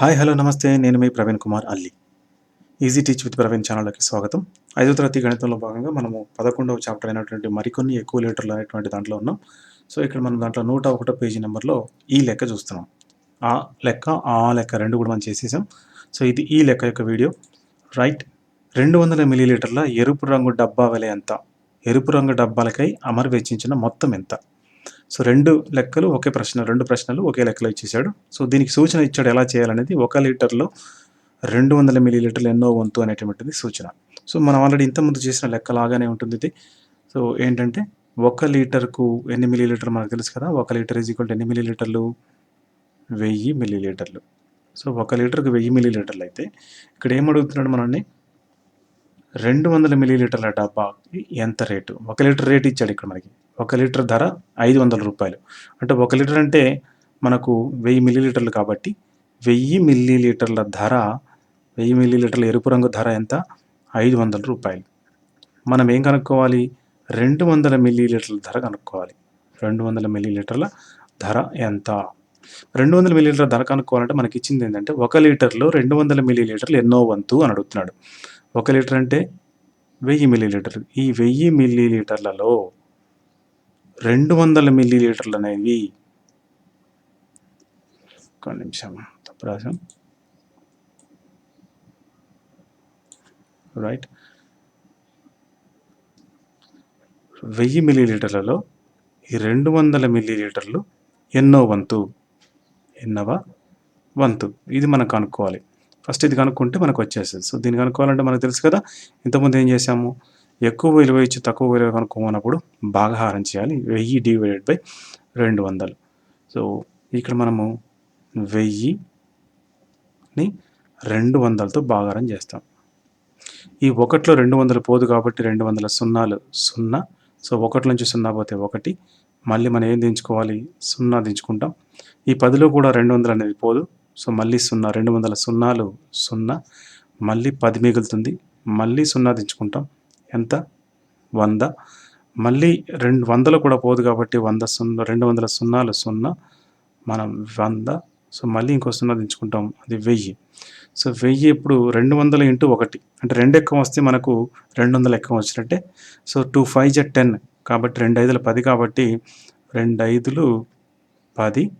Hi hello నమస్తే. నేను మీ Praveen Kumar Alli. Easy teach with Praveen ఛానల్కి స్వాగతం. ఐదో తరగతి గణితంలో భాగంగా మనము పదకొండవ చాప్టర్ అయినటువంటి మరికొన్ని ఎక్కువ లీటర్లు అనేటువంటి దాంట్లో ఉన్నాం. సో ఇక్కడ మనం దాంట్లో నూట ఒకటో పేజీ నెంబర్లో ఈ లెక్క చూస్తున్నాం. ఆ లెక్క ఆ లెక్క రెండు కూడా మనం చేసేసాం. సో ఇది ఈ లెక్క యొక్క వీడియో. రైట్ రెండు వందల మిలీలీటర్ల ఎరుపు రంగు డబ్బా వెల ఎంత ఎరుపు రంగు డబ్బాలకై అమరు వెచ్చించిన మొత్తం ఎంత? సో రెండు లెక్కలు ఒకే ప్రశ్న రెండు ప్రశ్నలు ఒకే లెక్కలో ఇచ్చేసాడు సో దీనికి సూచన ఇచ్చాడు ఎలా చేయాలనేది ఒక లీటర్లో రెండు వందల మిలీలీటర్లు ఎన్నో వంతు అనేటువంటిది సూచన. సో మనం ఆల్రెడీ ఇంతకుముందు చేసిన లెక్క లాగానే ఉంటుంది ఇది. సో ఏంటంటే ఒక లీటర్కు ఎన్ని మిలీలీటర్ మనకు తెలుసు కదా? ఒక లీటర్ ఈజ్ ఈక్వల్ ఎన్ని మిలీలీటర్లు వెయ్యి మిల్లీ లీటర్లు సో ఒక లీటర్కి వెయ్యి మిల్లీ లీటర్లు అయితే ఇక్కడ ఏం అడుగుతున్నాడు మనల్ని? రెండు వందల మిలీలీటర్ల డబ్బా ఎంత రేటు? ఒక లీటర్ రేట్ ఇచ్చాడు ఇక్కడ మనకి. ఒక లీటర్ ధర ఐదు వందల రూపాయలు. అంటే ఒక లీటర్ అంటే మనకు వెయ్యి మిల్లీలీటర్లు కాబట్టి వెయ్యి మిల్లీలీటర్ల ధర వెయ్యి మిల్లీలీటర్ల ఎరుపు రంగు ధర ఎంత? ఐదు వందల రూపాయలు. మనం ఏం కనుక్కోవాలి? రెండు వందల మిల్లీలీటర్ల ధర కనుక్కోవాలి. రెండు వందల మిల్లీలీటర్ల ధర ఎంత? రెండు వందల మిల్లీలీటర్ ధర కనుక్కోవాలంటే మనకి ఇచ్చింది ఏంటంటే ఒక లీటర్లో రెండు వందల మిల్లీలీటర్లు ఎన్నో వంతు అని అడుగుతున్నాడు. ఒక లీటర్ అంటే వెయ్యి మిల్లీలీటర్ ఈ వెయ్యి మిల్లీలీటర్లలో రెండు వందల మిల్లీలీటర్లు అనేవి ఒక నిమిషం తప్పు రాసాం రైట్ వెయ్యి మిల్లీలీటర్లలో ఈ రెండు వందల మిల్లీలీటర్లు ఎన్నో వంతు ఎన్నవ వంతు. ఇది మనం కనుక్కోవాలి. ఫస్ట్ ఇది కనుక్కుంటే మనకు వచ్చేస్తుంది సో దీన్ని కనుక్కోవాలంటే మనకు తెలుసు కదా ఇంతకుముందు ఏం చేసాము ఎక్కువ విలువ ఇచ్చి తక్కువ విలువ కనుక్కోమన్నప్పుడు భాగహారం చేయాలి. వెయ్యి డివైడెడ్ బై రెండు వందలు. సో ఇక్కడ మనము వెయ్యిని రెండు వందలతో భాగారం చేస్తాం. ఈ ఒకటిలో రెండు వందలు పోదు కాబట్టి రెండు వందల సున్నాలు సున్నా. సో ఒకటి నుంచి సున్నా పోతే ఒకటి. మళ్ళీ మనం ఏం దించుకోవాలి? సున్నా దించుకుంటాం. ఈ పదిలో కూడా రెండు వందలు అనేది పోదు. సో మళ్ళీ సున్నా రెండు వందల సున్నాలు సున్నా మళ్ళీ పది మిగులుతుంది. మళ్ళీ సున్నా దించుకుంటాం ఎంత? వంద. మళ్ళీ రెండు వందలు కూడా పోదు కాబట్టి వంద సున్నా రెండు వందల సున్నాలు సున్నా మనం వంద. సో మళ్ళీ ఇంకో సున్నా దించుకుంటాం అది వెయ్యి. సో వెయ్యి ఇప్పుడు రెండు వందల ఇంటూ ఒకటి. అంటే రెండు ఎక్కువ వస్తే మనకు రెండు వందల ఎక్కువ వచ్చినట్టే. So two five Z ten కాబట్టి రెండు ఐదులు పది కాబట్టి రెండు ఐదులు పది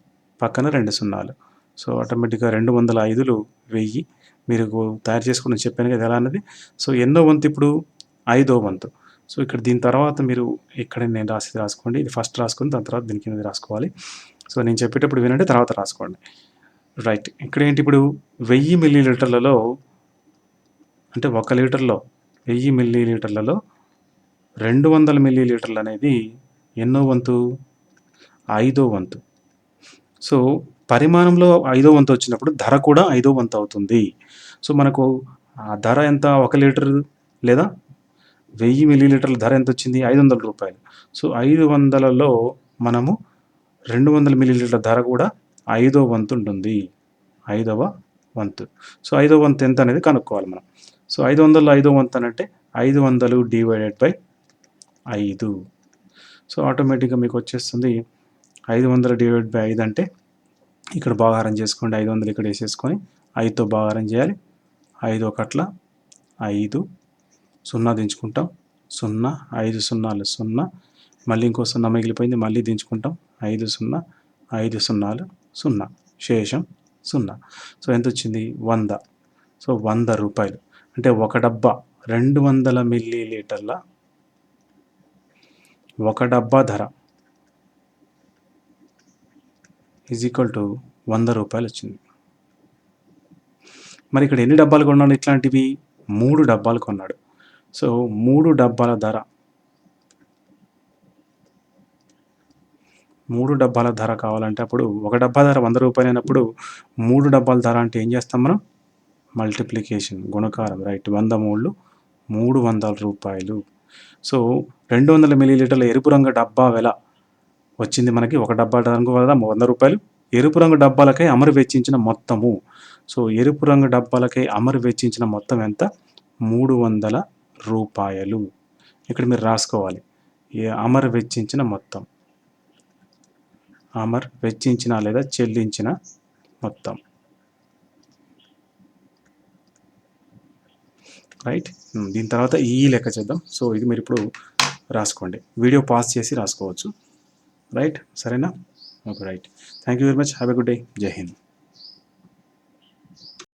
పక్కన రెండు సున్నాలు. సో ఆటోమేటిక్గా రెండు వందల ఐదులు వెయ్యి మీరు తయారు చేసుకుని చెప్పాను కదా ఎలా అన్నది. సో ఎన్నో వంతు ఇప్పుడు ఐదో వంతు. సో ఇక్కడ దీని తర్వాత మీరు ఇక్కడ నేను రాసి రాసుకోండి. ఇది ఫస్ట్ రాసుకుని దాని తర్వాత దీని కింద రాసుకోవాలి. సో నేను చెప్పేటప్పుడు వినండి తర్వాత రాసుకోండి. రైట్. ఇక్కడ ఏంటి ఇప్పుడు వెయ్యి మిల్లీ లీటర్లలో అంటే ఒక లీటర్లో వెయ్యి మిల్లీ లీటర్లలో రెండు వందల మిల్లీ లీటర్లు అనేది ఎన్నో వంతు? ఐదో వంతు. సో పరిమాణంలో ఐదో వంతు వచ్చినప్పుడు ధర కూడా ఐదో వంతు అవుతుంది. సో మనకు ఆ ధర ఎంత? ఒక లీటర్ లేదా? వెయ్యి మిల్లీలీటర్ల ధర ఎంత వచ్చింది? ఐదు వందల రూపాయలు. సో ఐదు వందలలో మనము రెండు వందల మిల్లీలీటర్ల ధర కూడా ఐదో వంతు ఉంటుంది. ఐదవ వంతు. సో ఐదో వంతు ఎంత అనేది కనుక్కోవాలి మనం. సో ఐదు వందల ఐదో వంతు అని అంటే ఐదు వందలు డివైడెడ్ బై ఐదు. సో ఆటోమేటిక్గా మీకు వచ్చేస్తుంది ఐదు వందలు డివైడ్ బై ఐదు అంటే ఇక్కడ భాగారం చేసుకోండి ఐదు వందలు ఇక్కడ వేసేసుకొని ఐదుతో భాగారం చేయాలి. ఐదు ఒకట్ల ఐదు సున్నా దించుకుంటాం. సున్నా ఐదు సున్నాలు సున్నా. మళ్ళీ ఇంకో సున్నా మిగిలిపోయింది మళ్ళీ దించుకుంటాం. ఐదు సున్నా ఐదు సున్నాలు సున్నా. శేషం సున్నా. సో ఎంత వచ్చింది? వంద. సో వంద రూపాయలు. అంటే ఒక డబ్బా రెండు వందల మిల్లీ లీటర్ల ఒక డబ్బా ధర. ఈజ్ ఈక్వల్ టు వంద రూపాయలు వచ్చింది. మరి ఇక్కడ ఎన్ని డబ్బాలు కొన్నాడు? ఇట్లాంటివి మూడు డబ్బాలు కొన్నాడు. సో మూడు డబ్బాల ధర. మూడు డబ్బాల ధర కావాలంటే అప్పుడు ఒక డబ్బా ధర వంద రూపాయలు అయినప్పుడు మూడు డబ్బాల ధర అంటే ఏం చేస్తాం మనం? మల్టిప్లికేషన్ గుణకారం రైట్ వంద మూడు మూడు వందల రూపాయలు. సో రెండు వందల మిలీలీటర్ల ఎరుపు రంగు డబ్బా వెల వచ్చింది మనకి ఒక డబ్బా రంగు వల్ల వంద రూపాయలు. ఎరుపు రంగు డబ్బాలకై అమరు వెచ్చించిన మొత్తము. సో ఎరుపు రంగు డబ్బాలకై అమరు వెచ్చించిన మొత్తం ఎంత? మూడు వందల రూపాయలు. ఇక్కడ మీరు రాసుకోవాలి. అమరు వెచ్చించిన మొత్తం. అమర్ వెచ్చించిన లేదా చెల్లించిన మొత్తం. రైట్? దీని తర్వాత ఈ లెక్క చేద్దాం. సో ఇది మీరు ఇప్పుడు రాసుకోండి. వీడియో పాస్ చేసి రాసుకోవచ్చు. రైట్ సరేనా okay right thank you very much have a good day Jai Hind